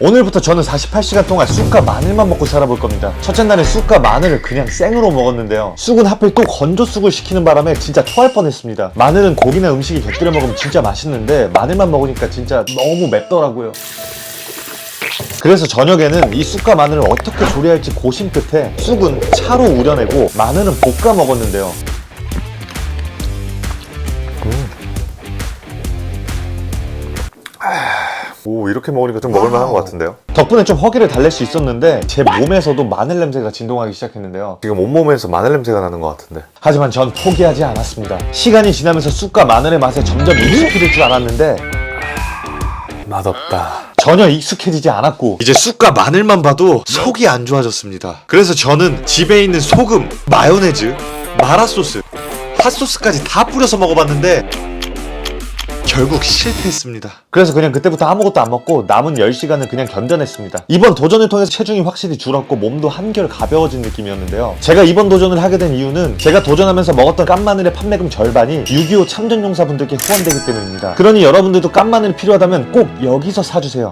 오늘부터 저는 48시간 동안 쑥과 마늘만 먹고 살아볼 겁니다. 첫째 날엔 쑥과 마늘을 그냥 생으로 먹었는데요. 쑥은 하필 또 건조 쑥을 시키는 바람에 진짜 토할 뻔했습니다. 마늘은 고기나 음식에 곁들여 먹으면 진짜 맛있는데 마늘만 먹으니까 진짜 너무 맵더라고요. 그래서 저녁에는 이 쑥과 마늘을 어떻게 조리할지 고심 끝에 쑥은 차로 우려내고 마늘은 볶아 먹었는데요. 오 이렇게 먹으니까 좀 먹을만한 것 같은데요? 덕분에 좀 허기를 달랠 수 있었는데 제 몸에서도 마늘 냄새가 진동하기 시작했는데요. 지금 온몸에서 마늘 냄새가 나는 것 같은데. 하지만 전 포기하지 않았습니다. 시간이 지나면서 쑥과 마늘의 맛에 점점 익숙해질 줄 알았는데 맛없다. 전혀 익숙해지지 않았고 이제 쑥과 마늘만 봐도 속이 안 좋아졌습니다. 그래서 저는 집에 있는 소금, 마요네즈, 마라소스, 핫소스까지 다 뿌려서 먹어봤는데 결국 실패했습니다. 그래서 그냥 그때부터 아무것도 안 먹고 남은 10시간을 그냥 견뎌냈습니다. 이번 도전을 통해서 체중이 확실히 줄었고 몸도 한결 가벼워진 느낌이었는데요. 제가 이번 도전을 하게 된 이유는 제가 도전하면서 먹었던 깐마늘의 판매금 절반이 6.25 참전용사분들께 후원되기 때문입니다. 그러니 여러분들도 깐마늘이 필요하다면 꼭 여기서 사주세요.